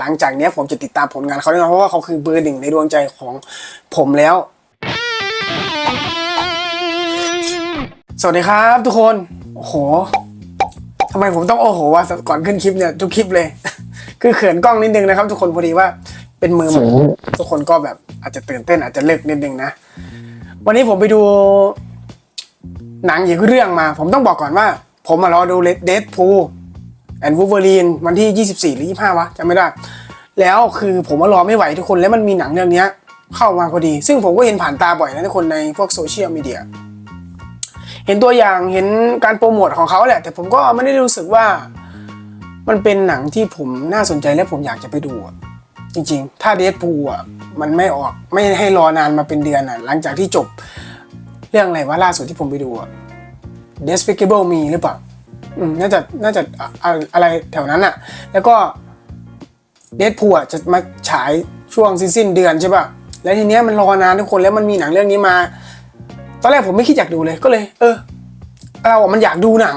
หลังจากเนี้ยผมจะติดตามผลงานเขาแน่นอนเพราะว่าเขาคือเบอร์หนึ่งในดวงใจของผมแล้ว สวัสดีครับทุกคนโอ้โหทำไมผมต้องโอ้โหวะก่อนขึ้นคลิปเนี่ยทุกคลิปเลย คือเขินกล้องนิดนึงนะครับ ทุกคนพอดีว่าเป็นมือใหม่ทุกคนก็แบบอาจจะตื่นเต้นอาจจะเลิกนิดนึงนะ วันนี้ผมไปดูหนังอีกเรื่องมา ผมต้องบอกก่อนว่า ผมมารอดูเดดพู แอนวูเวอรีนวันที่ 24 หรือ 25 วะจำไม่ได้ แล้วคือผมมารอไม่ไหวทุกคนแล้วมันมีหนังเรื่องนี้เข้ามาพอดี ซึ่งผมก็เห็นผ่านตาบ่อยนะทุกคนในพวกโซเชียลมีเดียเห็นตัวอย่างเห็นการโปรโมทของเขาแหละ แต่ผมก็ไม่ได้รู้สึกว่า มันเป็นหนังที่ผมน่าสนใจและผมอยากจะไปดูจริงๆ ถ้าเดดพูอะมันไม่ออกไม่ให้รอนานมาเป็นเดือนอะ หลังจากที่จบเรื่องอะไรว่าล่าสุดที่ผมไปดูอะ Despicable Me หรือเปล่า น่าจะน่าจะอะไรแถวนั้นอะแล้วก็เด p พูอะจะมาฉายช่วงสิ้นสิ้นเดือนใช่ป่ะแล้วทีเนี้ยมันรอนานทุกคนแล้วมันมีหนังเรื่องนี้มา ตอนแรกผมไม่คิดอยากดูเลยก็เลย เออ เราอะมันอยากดูหนัง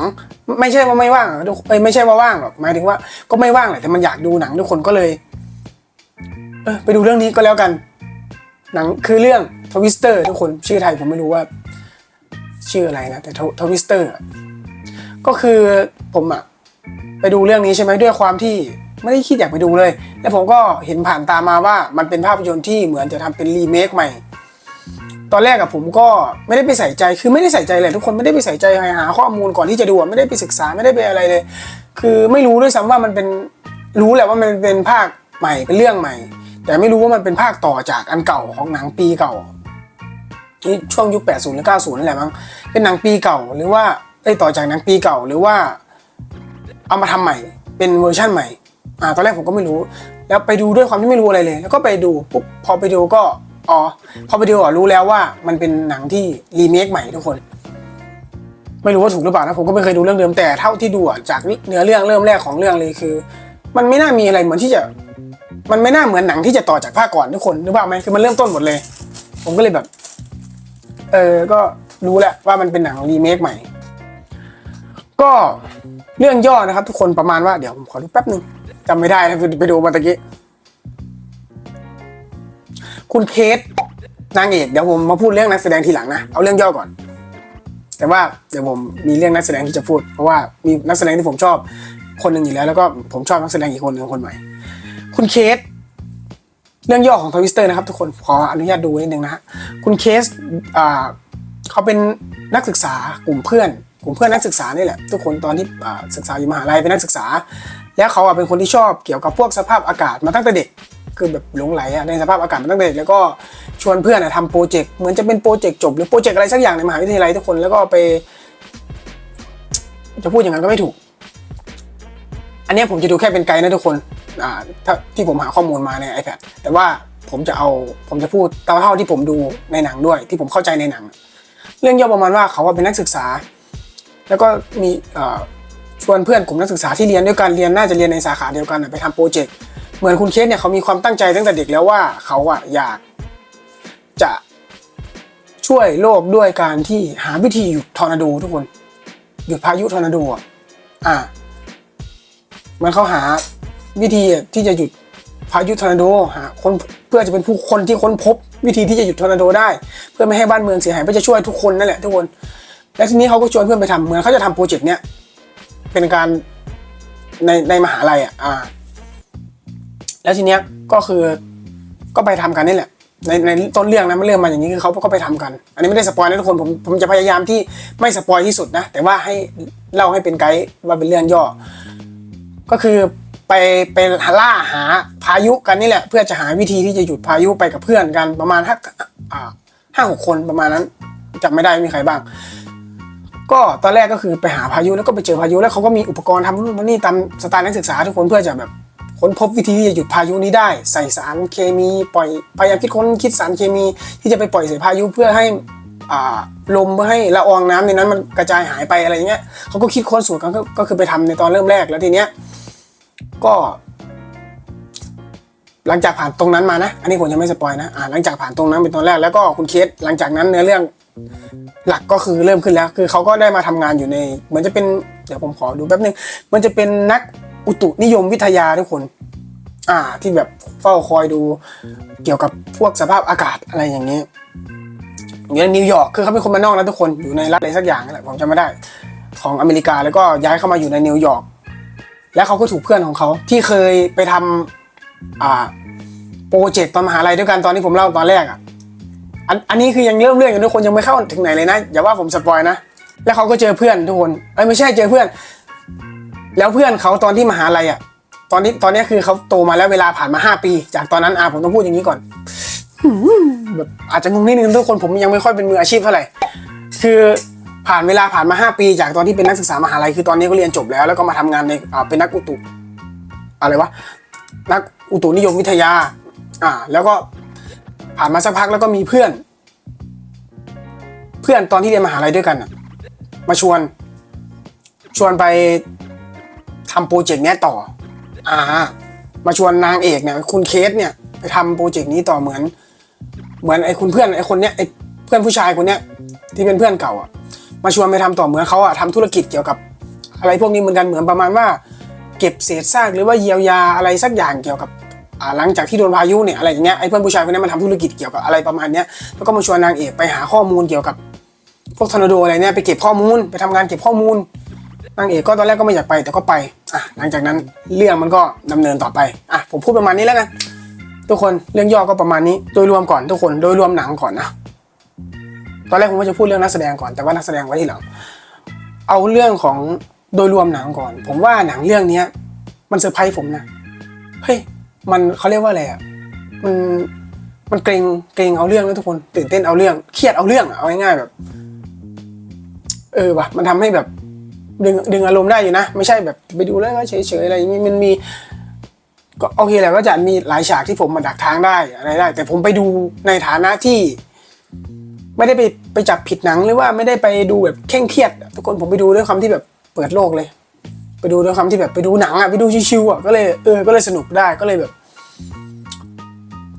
ไม่ใช่ว่าไม่ว่างทุกเอ้ไม่ใช่ว่าว่างหรอกหมายถึงว่าก็ไม่ว่างแหละแต่มันอยากดูหนังทุกคนก็เลย เออไปดูเรื่องนี้ก็แล้วกัน หนังคือเรื่องทวิสเตอร์ทุกคนชื่อไทยผมไม่รู้ว่า ชื่ออะไรนะแต่ทวิสเตอร์ ก็คือผมอะไปดูเรื่องนี้ใช่ไหมด้วยความที่ไม่ได้คิดอยากไปดูเลย แล้วผมก็เห็นผ่านตามาว่ามันเป็นภาพยนตร์ที่เหมือนจะทำเป็นรีเมคใหม่ ตอนแรกอะผมก็ไม่ได้ไปใส่ใจ คือไม่ได้ใส่ใจเลยทุกคนไม่ได้ไปใส่ใจหาข้อมูลก่อนที่จะดูไม่ได้ไปศึกษาไม่ได้ไปอะไรเลย คือไม่รู้ด้วยซ้ำว่ามันเป็นรู้แหละว่ามันเป็นภาคใหม่เป็นเรื่องใหม่ แต่ไม่รู้ว่ามันเป็นภาคต่อจากอันเก่าของหนังปีเก่าที่ช่วงยุค80หรือ90นั่นแหละมั้งเป็นหนังปีเก่าหรือว่า ไอ้ต่อจากหนังปีเก่าหรือว่า เอามาทำใหม่เป็นเวอร์ชั่นใหม่อ่าตอนแรกผมก็ไม่รู้ แล้วไปดูด้วยความที่ไม่รู้อะไรเลย แล้วก็ไปดูปุ๊บพอไปดูก็อ๋อพอไปดูอะรู้แล้วว่ามันเป็นหนังที่รีเมคใหม่ทุกคน ไม่รู้ว่าถูกหรือเปล่านะผมก็ไม่เคยดูเรื่องเดิมแต่เท่าที่ดูจากเนื้อเรื่องเริ่มแรกของเรื่องเลยคือ มันไม่น่ามีอะไรเหมือนที่จะ มันไม่น่าเหมือนหนังที่จะต่อจากภาคก่อนทุกคนหรือเปล่าไหมคือมันเริ่มต้นหมดเลย ผมก็เลยแบบ เออก็รู้แหละว่ามันเป็นหนังรีเมคใหม่ ก็เรื่องย่อนะครับ ทุกคนประมาณว่าเดี๋ยวผมขอดูแป๊บหนึ่งจำไม่ได้นะไปดูมาตะกี้คุณเคสนางเอกเดี๋ยวผมมาพูดเรื่องนักแสดงทีหลังนะเอาเรื่องย่อก่อน แต่ว่าเดี๋ยวผมมีเรื่องนักแสดงที่จะพูด เพราะว่ามีนักแสดงที่ผมชอบคนหนึ่งอยู่แล้ว แล้วก็ผมชอบนักแสดงอีกคนหนึ่งคนใหม่ คุณเคสเรื่องย่อของทวิสเตอร์นะครับ ทุกคนขออนุญาตดูนิดนึงนะฮะคุณเคสเขาเป็นนักศึกษากลุ่มเพื่อน กลุ่มเพื่อนนักศึกษานี่แหละทุกคนตอนที่ศึกษาอยู่มหาลัยเป็นนักศึกษา แล้วเขาเป็นคนที่ชอบเกี่ยวกับพวกสภาพอากาศมาตั้งแต่เด็กคือแบบหลงไหลในสภาพอากาศมาตั้งแต่เด็กแล้วก็ชวนเพื่อนทำโปรเจกต์เหมือนจะเป็นโปรเจกต์จบหรือโปรเจกต์อะไรสักอย่างในมหาวิทยาลัยทุกคนแล้วก็ไป จะพูดอย่างนั้นก็ไม่ถูก อันนี้ผมจะดูแค่เป็นไกด์นะทุกคนที่ผมหาข้อมูลมาใน iPad แต่ว่าผมจะเอาผมจะพูดเท่าเท่าที่ผมดูในหนังด้วย ที่ผมเข้าใจในหนัง เรื่องย่อประมาณว่าเขาว่าเป็นนักศึกษา แล้วก็มีชวนเพื่อนกลุ่มนักศึกษาที่เรียนด้วยกันเรียนน่าจะเรียนในสาขาเดียวกันไปทำโปรเจกต์เหมือนคุณเคสเนี่ยเขามีความตั้งใจตั้งแต่เด็กแล้วว่าเขาอะอยากจะช่วยโลกด้วยการที่หาวิธีหยุดทอร์นาโดทุกคนหยุดพายุทอร์นาโดอะอ่าเหมันเขาหาวิธีที่จะหยุดพายุทอร์นาโดหาคนเพื่อจะเป็นผู้คนที่ค้นพบ วิธีที่จะหยุดทอร์นาโดได้ เพื่อไม่ให้บ้านเมืองเสียหายเพื่อจะช่วยทุกคนนั่นแหละทุกคน แล้วทีนี้เขาก็ชวนเพื่อนไปทำเหมือนเขาจะทำโปรเจกต์เนี้ยเป็นการในในมหาลัยอะอ่า แล้วทีเนี้ยก็คือก็ไปทำกันนี่แหละ ในในต้นเรื่องนะมันเรื่องมาอย่างนี้คือเขาก็ไปทำกัน อันนี้ไม่ได้สปอยนะทุกคนผมผมจะพยายามที่ไม่สปอยที่สุดนะแต่ว่าให้เล่าให้เป็นไกด์ว่าเป็นเรื่องย่อ ก็คือไปไปล่าหาพายุกันนี่แหละ เพื่อจะหาวิธีที่จะหยุดพายุไปกับเพื่อนกันประมาณห้าอ่าห้าหกคนประมาณนั้นจำไม่ได้มีใครบ้าง ก็ตอนแรกก็คือไปหาพายุแล้วก็ไปเจอพายุแล้วเขาก็มีอุปกรณ์ทำนู่นนี่ตามสไตล์นักศึกษาทุกคนเพื่อจะแบบค้นพบวิธีที่จะหยุดพายุนี้ได้ ใส่สารเคมีปล่อยพยายามคิดค้นคิดสารเคมี ที่จะไปปล่อยใส่พายุเพื่อให้อ่าลมเพื่อให้ละอองน้ำในนั้นมันกระจายหายไปอะไรเงี้ยเขาก็คิดค้นสูตรกันก็คือไปทำในตอนเริ่มแรกแล้วทีเนี้ยก็ หลังจากผ่านตรงนั้นมานะ อันนี้ผมยังไม่สปอยนะหลังจากผ่านตรงนั้นเป็นตอนแรกแล้วก็คุณเคสหลังจากนั้นเนื้อเรื่อง หลักก็คือเริ่มขึ้นแล้ว คือเขาก็ได้มาทำงานอยู่ในเหมือนจะเป็นเดี๋ยวผมขอดูแป๊บนึงมันจะเป็นนักอุตุนิยมวิทยาทุกคน อ่า ที่แบบเฝ้าคอยดูเกี่ยวกับพวกสภาพอากาศอะไรอย่างนี้อยู่ในนิวยอร์กคือเขาเป็นคนมานอกนะทุกคนอยู่ในรัฐอะไรสักอย่างนั่นแหละผมจำไม่ได้ ของอเมริกาแล้วก็ย้ายเข้ามาอยู่ในนิวยอร์กแล้วเขาก็ถูกเพื่อนของเขาที่เคยไปทำอ่าโปรเจกต์ตอนมหาลัยด้วยกันตอนที่ผมเล่าตอนแรกอะ อันอันนี้คือยังเริ่มเรื่องอยู่ทุกคนยังไม่เข้าถึงไหนเลยนะอย่าว่าผมสปอยนะแล้วเขาก็เจอเพื่อนทุกคนเอ้ยไม่ใช่เจอเพื่อน แล้วเพื่อนเขาตอนที่มหาลัยอะ ตอนนี้ตอนนี้คือเขาโตมาแล้วเวลาผ่านมาห้าปี จากตอนนั้นอะผมต้องพูดอย่างนี้ก่อนแบบอาจจะงงนิดนึงทุกคนผมยังไม่ค่อยเป็นมืออาชีพเท่าไหร่คือผ่านเวลาผ่านมาห้าปี จากตอนที่เป็นนักศึกษามหาลัยคือตอนนี้ก็เรียนจบแล้ว แล้วก็มาทำงานในเป็นนักอุตุอะไรวะนักอุตุนิยมวิทยา อ่า แล้วก็ ผ่านมาสักพักแล้วก็มีเพื่อน เพื่อนตอนที่เรียนมหาลัยด้วยกันมาชวน ชวนไปทำโปรเจกต์นี้ต่อ อ่า มาชวนนางเอกเนี่ย คุณเคสเนี่ย ไปทำโปรเจกต์นี้ต่อเหมือน เหมือนไอ้คุณเพื่อนไอ้คนเนี้ยไอ้เพื่อนผู้ชายคนเนี้ยที่เป็นเพื่อนเก่าอะ มาชวนไปทำต่อเหมือนเขาอะทำธุรกิจเกี่ยวกับ อะไรพวกนี้เหมือนกันเหมือนประมาณว่า เก็บเศษซากหรือว่าเยียวยาอะไรสักอย่างเกี่ยวกับ หลังจากที่โดนพายุเนี่ยอะไรอย่างเงี้ยไอ้เพื่อนผู้ชายคนนี้มันทำธุรกิจเกี่ยวกับอะไรประมาณเนี้ยแล้วก็มาชวนนางเอกไปหาข้อมูลเกี่ยวกับพวกทอร์นาโดอะไรเนี่ยไปเก็บข้อมูลไปทำงานเก็บข้อมูลนางเอกก็ตอนแรกก็ไม่อยากไปแต่ก็ไปอะหลังจากนั้นเรื่องมันก็ดำเนินต่อไปอะผมพูดประมาณนี้แล้วกันทุกคนเรื่องย่อก็ประมาณนี้โดยรวมก่อนทุกคนโดยรวมหนังก่อนนะตอนแรกผมว่าจะพูดเรื่องนักแสดงก่อนแต่ว่านักแสดงไว้ที่หลังเอาเรื่องของโดยรวมหนังก่อน ผมว่าหนังเรื่องเนี้ย มันเซอร์ไพรส์ผมนะเฮ้ย มันเขาเรียกว่าอะไรอะมันมันเกรงเกรงเอาเรื่องนะทุกคนตื่นเต้นเอาเรื่อง เครียดเอาเรื่องเอาง่ายๆแบบ เออว่ะมันทำให้แบบ ดึงดึงอารมณ์ได้อยู่นะ ไม่ใช่แบบไปดูแล้วก็เฉยๆอะไรอย่างนี้มันมีก็โอเคแหละก็จะมีหลายฉากที่ผมมาดักทางได้อะไรได้ แต่ผมไปดูในฐานะที่ ไม่ได้ไปไปจับผิดหนังหรือว่าไม่ได้ไปดูแบบเคร่งเครียด ทุกคนผมไปดูด้วยความที่แบบเปิดโลกเลย ไปดูด้วยความที่แบบไปดูหนังอะไปดูชิวๆอะก็เลยเออก็เลยสนุกได้ก็เลยแบบ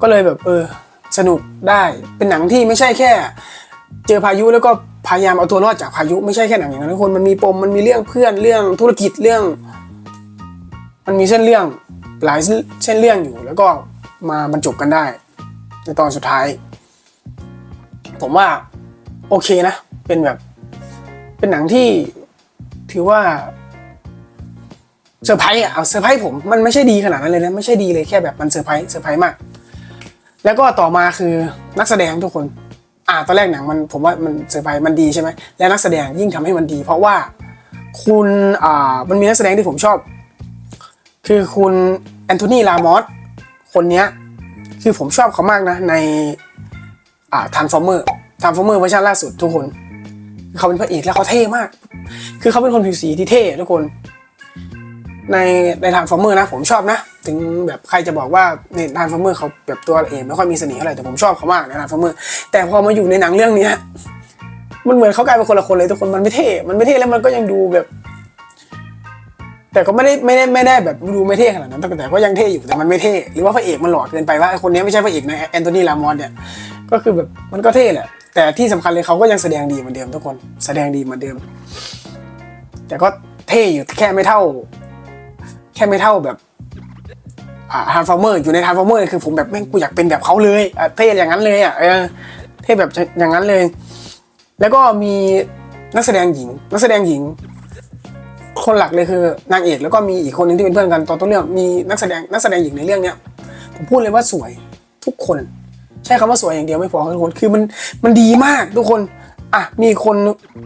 ก็เลยแบบ เออ สนุกได้เป็นหนังที่ไม่ใช่แค่ เจอพายุแล้วก็พยายามเอาตัวรอดจากพายุไม่ใช่แค่หนังอย่างนั้นทุกคนมันมีปมมันมีเรื่องเพื่อนเรื่องธุรกิจเรื่อง มันมีเส้นเรื่องหลายเส้นเรื่องอยู่ แล้วก็มาบรรจบกันได้ในตอนสุดท้าย ผมว่าโอเคนะ เป็นแบบ เป็นหนังที่ถือว่า เซอร์ไพรส์อะเอาเซอร์ไพรส์ผมมันไม่ใช่ดีขนาดนั้นเลยนะไม่ใช่ดีเลยแค่แบบมันเซอร์ไพรส์เซอร์ไพรส์มาก แล้วก็ต่อมาคือนักแสดงทุกคน อ่าตอนแรกหนังมันผมว่ามันเซอร์ไพรส์มันดีใช่ไหมและนักแสดงยิ่งทำให้มันดี เพราะว่าคุณอ่ามันมีนักแสดงที่ผมชอบ คือคุณแอนโทนีลามอสคนเนี้ยคือผมชอบเขามากนะในอ่าทันฟอร์เมอร์ทันฟอร์เมอร์เวอร์ชันล่าสุดทุกคน เขาเป็นพระเอกแล้วเขาเท่มาก คือเขาเป็นคนผิวสีที่เท่ทุกคน ในในทางฟอร์เมอร์นะผมชอบนะ ถึงแบบใครจะบอกว่าในทางฟอร์เมอร์เขาแบบตัวเอกไม่ค่อยมีเสน่ห์เท่าไรแต่ผมชอบเขามากในทางฟอร์เมอร์แต่พอมาอยู่ในหนังเรื่องนี้มันเหมือนเขากลายเป็นคนละคนเลยทุกคนมันไม่เท่ มันไม่เท่แล้วมันก็ยังดูแบบ แต่ก็ไม่ได้ไม่ได้ไม่ได้แบบดูไม่เท่ขนาดนั้นแต่ก็ยังเท่อยู่แต่มันไม่เท่หรือว่าพระเอกมันหล่อเกินไปว่าคนนี้ไม่ใช่พระเอกนะแอนโทนีลามอนเนี่ยก็คือแบบมันก็เท่แหละแต่ที่สำคัญเลยเขาก็ยังแสดงดีเหมือนเดิมทุกคนแสดงดีเหมือนเดิม แต่ก็เท่อยู่แค่ไม่เท่า ค่ไม่เท่าแบบอ่าทานฟอร์เมอร์อยู่ในทานฟอร์เมอร์คือผมแบบแม่งกูอยากเป็นแบบเขาเลยเท่อย่างนั้นเลยอะเท่แบบอย่างนั้นเลย แล้วก็มีนักแสดงหญิง นักแสดงหญิง คนหลักเลยคือนางเอกแล้วก็มีอีกคนหนึงที่เป็นเพื่อนกันตอนต้นเรื่องมีนักแสดงนักแสดงหญิงในเรื่องเนี้ยผมพูดเลยว่าสวยทุกคน ใช้คำว่าสวยอย่างเดียวไม่พอทุกคนคือมันมันดีมากทุกคนอะมีคน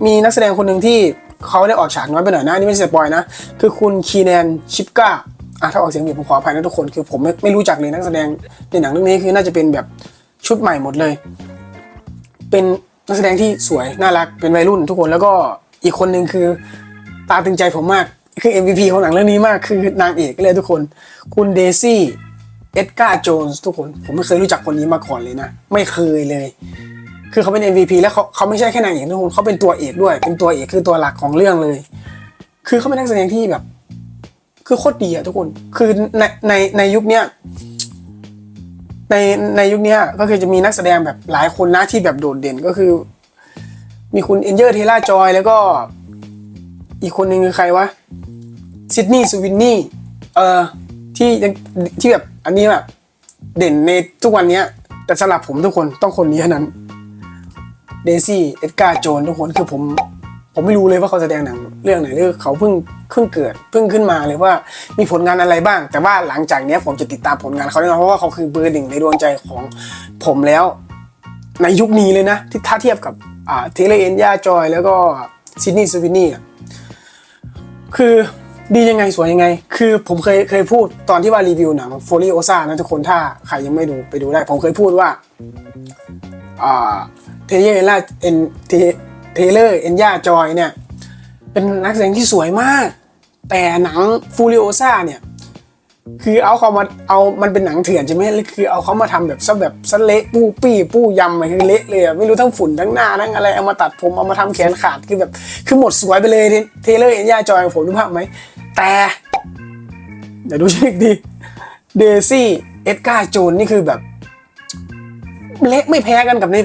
มีนักแสดงคนหนึ่งที่ เขาได้ออกฉากน้อยไปหน่อยนะนี่ไม่ใช่สปอยนะ คือคุณคีแนนชิปกาอะถ้าออกเสียงผิดผมขออภัยนะทุกคนคือผมไม่ไม่รู้จักเลยนักแสดงในหนังเรื่องนี้คือน่าจะเป็นแบบชุดใหม่หมดเลย เป็นนักแสดงที่สวยน่ารักเป็นวัยรุ่นทุกคนแล้วก็อีกคนหนึ่งคือตาตึงใจผมมากคือ MVP ของหนังเรื่องนี้มากคือนางเอกเลยทุกคน คุณเดซี่เอ็ดการ์โจนส์ทุกคน ผมไม่เคยรู้จักคนนี้มาก่อนเลยนะ ไม่เคยเลย คือเขาเป็น MVP แล้วเขาเขาไม่ใช่แค่นางเอกทุกคนเขาเป็นตัวเอกด้วย เป็นตัวเอกคือตัวหลักของเรื่องเลย คือเขาเป็นนักแสดงที่แบบ คือโคตรดีอะทุกคน คือในในในยุคเนี้ยในในยุคนี้ก็คือจะมีนักแสดงแบบหลายคนนะที่แบบโดดเด่นก็คือ มีคุณเอนเจอร์เทล่าจอยแล้วก็ อีกคนหนึ่งคือใครวะซิดนีย์สวินนี่เออที่ที่แบบอันนี้แบบเด่นในทุกวันนี้แต่สำหรับผมทุกคนต้องคนนี้เท่านั้น เดซี่เอ็ดการ์โจนทุกคนคือผมผมไม่รู้เลยว่าเขาแสดงหนังเรื่องไหนหรือเขาเพิ่งเพิ่งเกิดเพิ่งขึ้นมาเลยว่ามีผลงานอะไรบ้าง แต่ว่าหลังจากนี้ผมจะติดตามผลงานเขาแน่นอนเพราะว่าเขาคือเบอร์หนึ่งในดวงใจของผมแล้ว ในยุคนี้เลยนะที่ถ้าเทียบกับอ่าเทเลเอ็นย่าจอยแล้วก็ซิดนีย์สวินนี่คือดียังไงสวยยังไง คือผมเคยเคยพูดตอนที่ว่ารีวิวหนังโฟลิโอซานะทุกคนถ้าใครยังไม่ดูไปดูได้ ผมเคยพูดว่าอ่า เทเลเอล่าเอ็นเทเลอร์เอ็นย่าจอยเนี่ย เป็นนักแสดงที่สวยมาก แต่หนังฟูริโอซาเนี่ย คือเอาเขามาเอามันเป็นหนังเถื่อนใช่ไหมแล้วคือเอาเขามาทำแบบซะแบบซะเละปู้ปี้ปู้ยำมันคือเละเลยไม่รู้ทั้งฝุ่นทั้งหน้าทั้งอะไรเอามาตัดผมเอามาทำแขนขาดคือแบบคือหมดสวยไปเลยเทเลอร์เอ็นย่าจอยผมดูภาพไหมแต่เดี๋ยวดูชื่ออีกดีเดซี่เอ็ดการ์โจนนี่คือแบบ เละไม่แพ้กันกับใน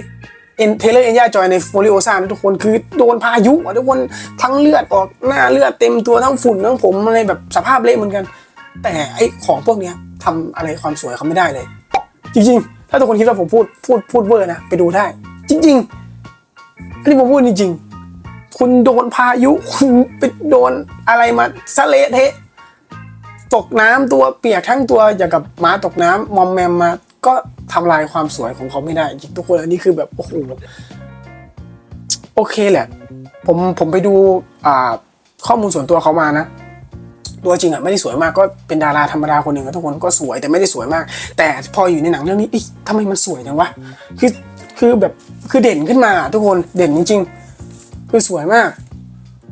เอ็นเทเลอร์เอ็นย่าจอยในโฟลิโอซานะทุกคนคือโดนพายุอะทุกคนทั้งเลือดออกหน้าเลือดเต็มตัวทั้งฝุ่นทั้งผมอะไรแบบสภาพเละเหมือนกัน แต่ไอของพวกเนี้ยทำอะไรความสวยเขาไม่ได้เลย จริง ๆ ถ้าทุกคนคิดว่าผมพูดพูดพูดเวอร์นะไปดูได้ จริงๆอันนี้ผมพูดจริงๆคุณโดนพายุคุณไปโดนอะไรมาสะเละเทะตกน้ำตัวเปียกทั้งตัวอย่างกับหมาตกน้ำมอมแมมมา ก็ทำลายความสวยของเขาไม่ได้จริงทุกคนอันนี้คือแบบโอ้โหโอเคแหละ ผมผมไปดูอ่าข้อมูลส่วนตัวเขามานะ ตัวจริงอะไม่ได้สวยมากก็เป็นดาราธรรมดาคนหนึ่งอะทุกคนก็สวยแต่ไม่ได้สวยมาก แต่พออยู่ในหนังเรื่องนี้อ๊ะทำไมมันสวยจังวะคือคือแบบคือเด่นขึ้นมาทุกคนเด่นจริงๆคือสวยมาก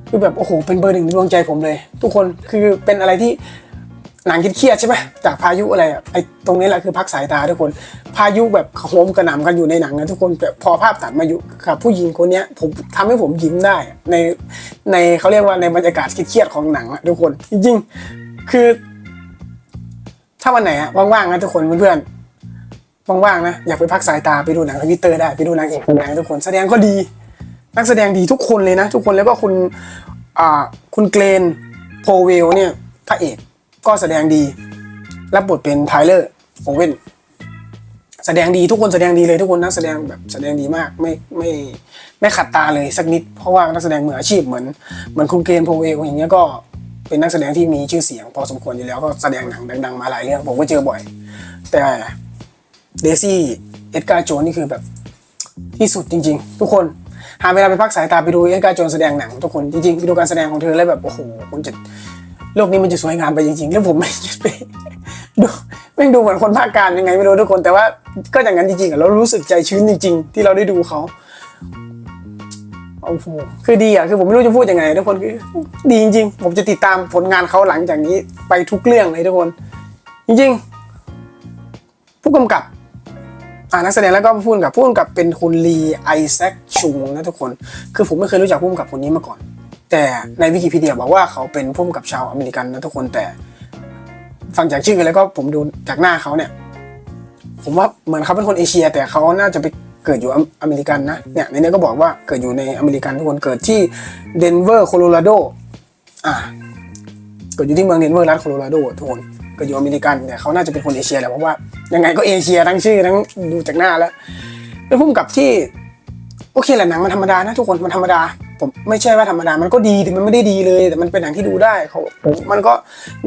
คือแบบโอ้โหเป็นเบอร์หนึ่งในดวงใจผมเลย ทุกคนคือเป็นอะไรที่ หนังเครียดใช่ไหมจากพายุอะไรอะไอตรงนี้แหละคือพักสายตาทุกคน พายุแบบโหมกระหน่ำกันอยู่ในหนังนะทุกคนแบบพอภาพตัดมาอยู่กับผู้หญิงคนนี้ผมทำให้ผมยิ้มได้ ในในเขาเรียกว่าในบรรยากาศเครียดของหนังอะทุกคนจริงๆคือ ถ้าวันไหนอะว่างๆนะทุกคนเพื่อนๆว่างๆนะอยากไปพักสายตาไปดูหนังทวิตเตอร์ได้ไปดูหนางเอกคนไหนทุกคนแสดงก็ดี นักแสดงดีทุกคนเลยนะ ทุกคนแล้วก็คุณอ่าคุณเกรนโพเวลเนี่ยพระเอก ก็แสดงดี รับบทเป็นไทเลอร์โอเว่นแสดงดีทุกคนแสดงดีเลยทุกคนนักแสดงแบบแสดงดีมากไม่ไม่ไม่ขัดตาเลยสักนิด เพราะว่านักแสดงมืออาชีพเหมือนเหมือนคุณเกรนโพเวลอย่างเงี้ยก็เป็นนักแสดงที่มีชื่อเสียง พอสมควรอยู่แล้วก็แสดงหนังดังๆมาหลายเรื่องผมก็เจอบ่อย แต่เดซี่เอ็ดการ์โจนนี่คือแบบที่สุดจริง ๆ ทุกคนหาเวลาไปพักสายตาไปดูเอ็ดการ์โจนแสดงหนังทุกคนจริงๆไปดูการแสดงของเธอแล้วแบบโอ้โหคุณจะ โลกนี้มันจะสวยงามไปจริงๆ แล้วผมไม่ไปดูไม่ดูเหมือนคนภาคการยังไงไม่รู้ทุกคน แต่ว่าก็อย่างนั้นจริงๆอะเรารู้สึกใจชื้นจริง ๆ ที่เราได้ดูเขาโอ้โหคือดีอะคือผมไม่รู้จะพูดยังไงทุกคนคือดีจริง ๆ ผมจะติดตามผลงานเขาหลังจากนี้ไปทุกเรื่องเลยทุกคน จริง ๆ ผู้กำกับอ่านักแสดงแล้วก็ผู้กำกับผู้กำกับเป็นคุณลีไอแซคชุงนะทุกคน คือผมไม่เคยรู้จักผู้กำกับคนนี้มาก่อน แต่ในวิกิพีเดียบอกว่าเขาเป็นผู้กำกับชาวอเมริกันนะทุกคนแต่ ฟังจากชื่อแล้วก็ผมดูจากหน้าเขาเนี่ย ผมว่าเหมือนเขาเป็นคนเอเชีย แต่เขาน่าจะไปเกิดอยู่อเมริกันนะเนี่ยในนี้ก็บอกว่าเกิดอยู่ในอเมริกันทุกคนเกิดที่เดนเวอร์โคโลราโดอ่าเกิดอยู่ที่เมืองเดนเวอร์รัฐโคโลราโดทุกคนเกิดอยู่อเมริกันแต่เขาน่าจะเป็นคนเอเชียแหละเพราะว่ายังไงก็เอเชียทั้งชื่อทั้งดูจากหน้าแล้วเป็นผู้กำกับที่ โอเคแหละหนังมันธรรมดานะทุกคนมันธรรมดา ผมไม่ใช่ว่าธรรมดา มันก็ดีแต่มันไม่ได้ดีเลย แต่มันเป็นหนังที่ดูได้เขาผมมันก็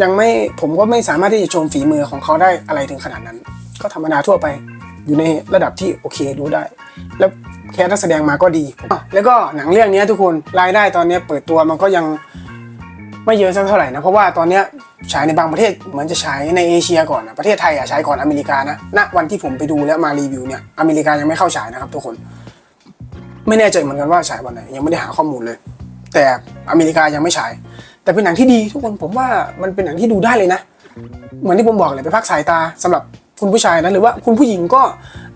ยังไม่ผมก็ไม่สามารถที่จะชมฝีมือของเขาได้อะไรถึงขนาดนั้น ก็ธรรมดาทั่วไปอยู่ในระดับที่โอเคดูได้ แล้วแค่นักแสดงมาก็ดี แล้วก็หนังเรื่องนี้ทุกคนรายได้ตอนนี้เปิดตัวมันก็ยังไม่เยอะสักเท่าไหร่นะเพราะว่าตอนนี้ฉายในบางประเทศเหมือนจะฉายในเอเชียก่อนนะประเทศไทยอะฉายก่อนอเมริกานะณวันที่ผมไปดูแล้วมารีวิวเนี่ยอเมริกายังไม่เข้าฉายนะครับทุกคน ไม่แน่ใจเหมือนกันว่าฉายวันไหนยังไม่ได้หาข้อมูลเลย แต่อเมริกายังไม่ฉาย แต่เป็นหนังที่ดีทุกคนผมว่ามันเป็นหนังที่ดูได้เลยนะ เหมือนที่ผมบอกเลยไปพักสายตาสำหรับคุณผู้ชายนะหรือว่าคุณผู้หญิงก็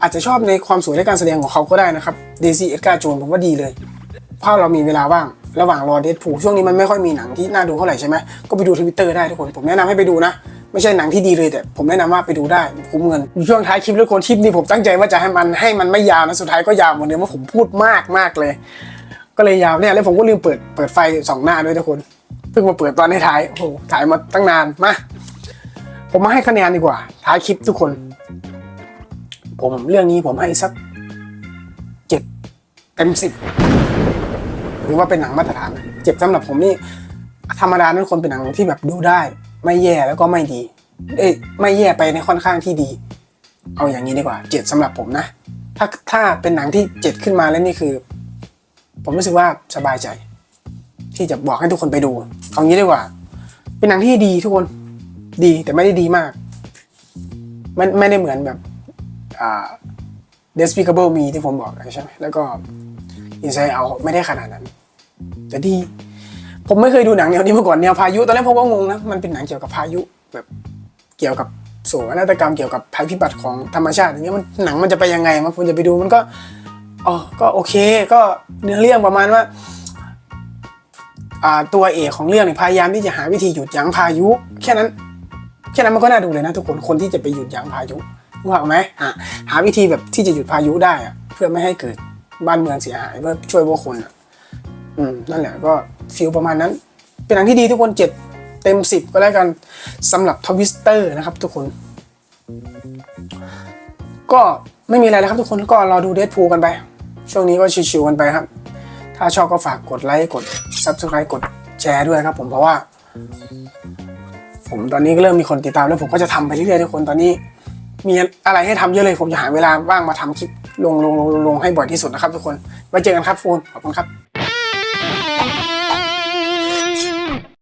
อาจจะชอบในความสวยและการแสดงของเขาก็ได้นะครับเดซี่เอ็ดการ์โจนผมว่าดีเลยถ้าเรามีเวลาว่างระหว่างรอเดทพูช่วงนี้มันไม่ค่อยมีหนังที่น่าดูเท่าไหร่ใช่ไหมก็ไปดูทวิตเตอร์ได้ทุกคนผมแนะนำให้ไปดูนะ ไม่ใช่หนังที่ดีเลยแต่ผมแนะนำว่าไปดูได้คุ้มเงินอยู่ช่วงท้ายคลิปทุกคนคลิปนี้ผมตั้งใจว่าจะให้มันให้มันไม่ยาวนะสุดท้ายก็ยาวเหมือนเดิมว่าผมพูดมากมากเลย ก็เลยยาวเนี่ยแล้วผมก็ลืมเปิดเปิดไฟสองหน้าด้วยทุกคนเพิ่งมาเปิดตอนในท้ายโอ้โหถ่ายมาตั้งนานมาผมมาให้คะแนนดีกว่า ท้ายคลิปทุกคน ผมเรื่องนี้ผมให้สักเจ็ดเต็มสิบหรือว่าเป็นหนังมาตรฐานเจ็บสำหรับผมนี่ธรรมดานั้นคนเป็นหนังที่แบบดูได้ ไม่แย่แล้วก็ไม่ดี เอ้ยไม่แย่ไปในค่อนข้างที่ดี เอาอย่างนี้ดีกว่าเจ็ดสำหรับผมนะ ถ้าถ้าเป็นหนังที่เจ็ดขึ้นมาแล้วนี่คือ ผมรู้สึกว่าสบายใจ ที่จะบอกให้ทุกคนไปดู เอางี้ดีกว่า เป็นหนังที่ดีทุกคนดีแต่ไม่ได้ดีมากไม่ไม่ได้เหมือนแบบอ่า Despicable Me ที่ผมบอกใช่ไหมแล้วก็ Inside Out ไม่ได้ขนาดนั้น แต่ดี ผมไม่เคยดูหนังแนวนี้มาก่อนแนวพายุตอนแรกผมก็งงนะมันเป็นหนังเกี่ยวกับพายุแบบเกี่ยวกับโศกนาฏกรรมเกี่ยวกับภัยพิบัติของธรรมชาติอย่างเงี้ยมันหนังมันจะไปยังไงมันผมจะไปดูมันก็อ๋อก็โอเคก็เนื้อเรื่องประมาณว่าตัวเอกของเรื่องเนี่ยพยายามที่จะหาวิธีหยุดยั้งพายุ แค่นั้นแค่นั้นมันก็น่าดูเลยนะทุกคนคนที่จะไปหยุดยั้งพายุว่าไหมอะหาวิธีแบบที่จะหยุดพายุได้อะเพื่อไม่ให้เกิดบ้านเมืองเสียหายเพื่อช่วยพวกคนอืมนั่นแหละก็ ฟิลประมาณนั้น เป็นหนังที่ดีทุกคนเจ็ดเต็มสิบก็แล้วกันสำหรับทวิสเตอร์นะครับทุกคน ก็ไม่มีอะไรแล้วครับทุกคนก็รอดูเด p พูกันไป ช่วงนี้ก็ชิวๆกันไปครับ ถ้าชอบก็ฝากกดไลค์กด Subscribe กดแชร์ด้วยครับผมเพราะว่า ผมตอนนี้ก็เริ่มมีคนติดตามแล้วผมก็จะทำไปเรื่อยๆทุกคนตอนนี้ มีอะไรให้ทำเยอะเลย ผมจะหาเวลาว่างมาทำคลิปลงลงลงลงลงให้บ่อยที่สุดนะครับทุกคน ไว้เจอกันครับโฟนขอบคุณครับ